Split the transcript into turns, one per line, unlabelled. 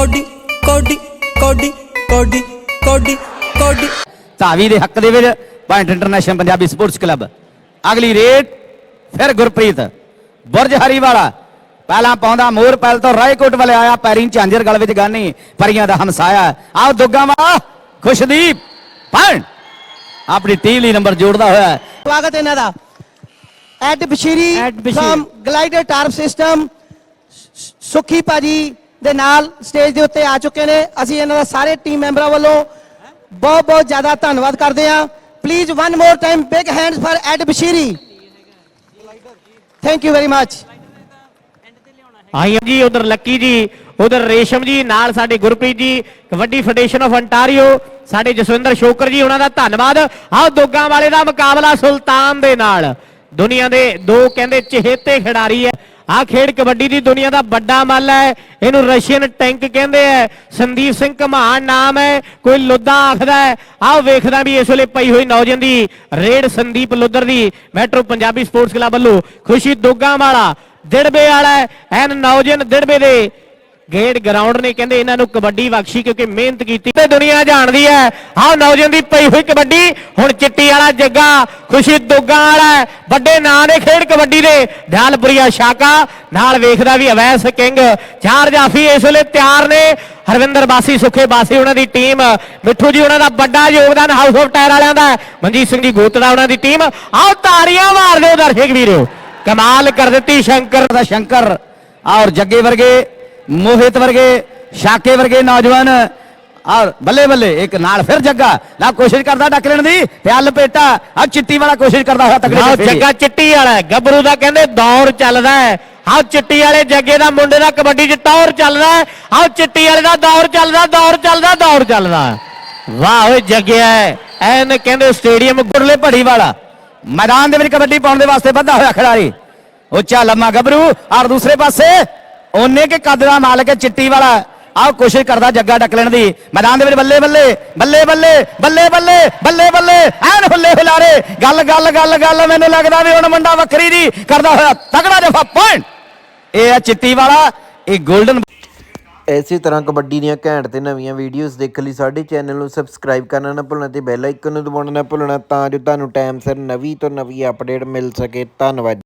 Cody ਕੋਡੀ ਕੋਡੀ ਕੋਡੀ ਕੋਡੀ ਕੋਡੀ।
ਧਾਵੀ ਦੇ ਹੱਕ ਦੇ ਵਿੱਚ point international Punjabi sports club. ਅਗਲੀ ਰੇਟ ਫਿਰ ਗੁਰਪ੍ਰੀਤ। ਬੁਰਜ ਹਰੀਵਾਲਾ। ਪਹਿਲਾਂ ਪਾਉਂਦਾ ਮੋਰ ਪਹਿਲ ਤੋਂ ਰਾਏਕੋਟ ਵਾਲੇ ਆਇਆ ਪੈਰੀਂ ਝਾਂਜਰ ਗਲ ਵਿੱਚ ਗਾਨੀ ਪਰੀਆਂ ਦਾ ਹਮਸਾਇਆ। ਆਓ ਦੁੱਗਾ ਵਾਲਾ ਖੁਸ਼ਦੀਪ ਪੁਆਇੰਟ ਆਪਣੀ ਟੀਮ ਲਈ ਨੰਬਰ ਜੋੜਦਾ ਹੋਇਆ।
ਸਵਾਗਤ ਇਹਨਾਂ ਦਾ। ਐਡ ਬਸ਼ੀਰੀ
ਐਡ Bashir.
Firm glider tarp system Sukhi ਭਾਜੀ ਦੇ ਨਾਲ ਸਟੇਜ ਦੇ ਉੱਤੇ ਆ ਚੁੱਕੇ ਨੇ। ਅਸੀਂ ਇਹਨਾਂ ਦਾ ਸਾਰੇ ਟੀਮ ਮੈਂਬਰਾਂ ਵੱਲੋਂ ਬਹੁਤ ਬਹੁਤ ਜ਼ਿਆਦਾ ਧੰਨਵਾਦ ਕਰਦੇ ਹਾਂ। Please one more time big hands for add ਬਸ਼ੀਰੀ ਥੈਂਕ ਯੂ ਵੈਰੀ ਮੱਚ
ਆਈ ਜੀ, ਉਧਰ ਲੱਕੀ ਜੀ, ਉਧਰ ਰੇਸ਼ਮ ਜੀ, ਨਾਲ ਸਾਡੇ Gurpreet ji, kabaddi federation of Ontario, ਸਾਡੇ ਜਸਵਿੰਦਰ ਸ਼ੋਕਰ ਜੀ, ਉਹਨਾਂ ਦਾ ਧੰਨਵਾਦ। ਆਹ ਦੋਗਾ ਵਾਲੇ ਦਾ ਮੁਕਾਬਲਾ ਸੁਲਤਾਨ ਦੇ ਨਾਲ। ਦੁਨੀਆ ਦੇ ਦੋ ਕਹਿੰਦੇ ਚਹੇਤੇ ਖਿਡਾਰੀ ਹੈ। ਆਹ ਖੇਡ ਕਬੱਡੀ ਦੀ ਦੁਨੀਆ ਦਾ ਵੱਡਾ ਮੱਲ ਹੈ। ਇਹਨੂੰ ਰਸ਼ੀਅਨ ਟੈਂਕ ਕਹਿੰਦੇ ਆ। ਸੰਦੀਪ ਸਿੰਘ ਘਮਾਨ ਨਾਮ ਹੈ। ਕੋਈ ਲੁੱਦਾ ਆਖਦਾ ਹੈ। ਆਹ ਵੇਖਦਾ ਵੀ ਇਸ ਵੇਲੇ ਪਈ ਹੋਈ ਨੌਜਵਾਨ ਦੀ ਰੇਡ ਸੰਦੀਪ ਲੁੱਦਰ ਦੀ। ਮੈਟਰੋ ਪੰਜਾਬੀ ਸਪੋਰਟਸ ਕਲੱਬ ਵੱਲੋਂ ਖੁਸ਼ੀ ਦੋਗਾ ਵਾਲਾ ਦਿੜਬੇ ਵਾਲਾ ਐਨ ਨੌਜਵਾਨ ਦਿੜਬੇ ਦੇ ਗੇੜ ਗਰਾਊਂਡ ਨੇ ਕਹਿੰਦੇ ਇਹਨਾਂ ਨੂੰ ਕਬੱਡੀ ਬਖਸ਼ੀ ਕਿਉਂਕਿ ਮਿਹਨਤ ਕੀਤੀ ਤੇ ਦੁਨੀਆ ਜਾਣਦੀ ਹੈ, ਆਹ ਨੌਜਵਾਨ ਦੀ ਪਈ ਹੋਈ ਕਬੱਡੀ, ਹੁਣ ਚਿੱਟੀ ਵਾਲਾ ਜੱਗਾ, ਖੁਸ਼ੀ ਦੁੱਗਾ ਵਾਲਾ ਵੱਡੇ ਨਾਂ ਦੇ ਖੇਡ ਕਬੱਡੀ ਦੇ, ਦਿਆਲਪੁਰੀਆ ਸ਼ਾਕਾ, ਨਾਲ ਵੇਖਦਾ ਵੀ ਅਵੈਸ ਕਿੰਗ, ਚਾਰ ਜਾਫੀ ਇਸ ਵੇਲੇ ਤਿਆਰ ਨੇ। ਹਰਵਿੰਦਰ ਬਾਸੀ, ਸੁਖੇ ਬਾਸੀ ਉਹਨਾਂ ਦੀ ਟੀਮ, ਮਿੱਠੂ ਜੀ ਉਹਨਾਂ ਦਾ ਵੱਡਾ ਯੋਗਦਾਨ ਹਾਊਸ ਆਫ ਟਾਇਰ ਵਾਲਿਆਂ ਦਾ ਮਨਜੀਤ ਸਿੰਘ ਜੀ ਗੋਤੜਾ ਉਹਨਾਂ ਦੀ ਟੀਮ, ਆਓ ਤਾੜੀਆਂ ਮਾਰ ਦਿਓ ਦਰਸ਼ਕ ਵੀਰੋ। ਕਮਾਲ ਕਰ ਦਿੱਤੀ ਸ਼ੰਕਰ।
ਦਾ ਸ਼ੰਕਰ ਔਰ ਜੱਗੇ ਵਰਗੇ ਮੋਹਿਤ ਵਰਗੇ ਸ਼ਾਕੇ ਵਰਗੇ ਨੌਜਵਾਨ ਔਰ ਬੱਲੇ ਬੱਲੇ ਇੱਕ ਨਾਲ ਫਿਰ ਜੱਗਾ। ਨਾ ਕੋਸ਼ਿਸ਼ ਕਰਦਾ ਡੱਕ ਲੈਣ ਦੀ ਤੇ ਆ ਲਪੇਟਾ ਆ ਚਿੱਟੀ ਵਾਲਾ ਕੋਸ਼ਿਸ਼ ਕਰਦਾ ਹੋਇਆ ਤਕੜੇ ਫੇਰੇ।
ਜੱਗਾ ਚਿੱਟੀ ਵਾਲਾ ਗੱਭਰੂ ਦਾ ਕਹਿੰਦੇ ਦੌਰ ਚੱਲਦਾ ਹੈ। ਆਹ ਚਿੱਟੀ ਵਾਲੇ ਜੱਗੇ ਦਾ ਮੁੰਡੇ ਦਾ ਕਬੱਡੀ 'ਚ ਦੌਰ ਚੱਲਦਾ ਆਹ ਚਿੱਟੀ ਵਾਲੇ ਦਾ ਦੌਰ ਚੱਲਦਾ ਦੌਰ ਚੱਲਦਾ ਦੌਰ ਚੱਲਦਾ। ਵਾਹ ਓਏ ਜੱਗਿਆ ਐਨ ਕਹਿੰਦੇ ਸਟੇਡੀਅਮ
ਗੁਰਲੇ ਭੜੀ ਵਾਲਾ। ਮੈਦਾਨ ਦੇ ਵਿੱਚ ਕਬੱਡੀ ਪਾਉਣ ਦੇ ਵਾਸਤੇ ਵੱਧਾ ਹੋਇਆ ਖਿਡਾਰੀ। ਉੱਚਾ ਲੰਮਾ ਗੱਭਰੂ ਔਰ ਦੂਸਰੇ ਪਾਸੇ। ਉਹਨੇ ਕੇ ਕੱਦ ਦਾ ਮਾਲਕ ਹੈ, ਚਿੱਟੀ ਵਾਲਾ। ਆਹ ਕੋਸ਼ਿਸ਼ ਕਰਦਾ ਜੱਗਾ ਡੱਕ ਲੈਣ ਦੀ। ਮੈਦਾਨ ਦੇ ਵਿੱਚ ਬੱਲੇ ਬੱਲੇ ਬੱਲੇ ਬੱਲੇ ਬੱਲੇ ਬੱਲੇ ਬੱਲੇ ਬੱਲੇ, ਐਨ ਹੁੱਲੇ ਹੁਲਾਰੇ। ਗੱਲ ਗੱਲ ਗੱਲ ਗੱਲ ਮੈਨੂੰ ਲੱਗਦਾ ਵੀ ਹੁਣ ਮੁੰਡਾ ਵੱਖਰੀ ਦੀ ਕਰਦਾ ਹੋਇਆ ਤਗੜਾ ਜਫਾ ਪੁਆਇੰਟ ਇਹ ਹੈ ਚਿੱਟੀ ਵਾਲਾ, ਇਹ 골ਡਨ
ਇਸੇ ਤਰ੍ਹਾਂ ਕਬੱਡੀ ਦੀਆਂ ਘੈਂਟ ਤੇ ਨਵੀਆਂ ਵੀਡੀਓਜ਼ ਦੇਖਣ ਲਈ ਸਾਡੇ ਚੈਨਲ ਨੂੰ ਸਬਸਕ੍ਰਾਈਬ ਕਰਨਾ ਨਾ ਭੁੱਲਣਾ ਤੇ ਬੈਲ ਆਈਕਨ ਨੂੰ ਦਬਾਉਣਾ ਨਾ ਭੁੱਲਣਾ ਤਾਂ ਜੋ ਤੁਹਾਨੂੰ ਟਾਈਮ ਸਿਰ ਨਵੀਂ ਤੋਂ ਨਵੀਂ ਅਪਡੇਟ ਮਿਲ ਸਕੇ। ਧੰਨਵਾਦ।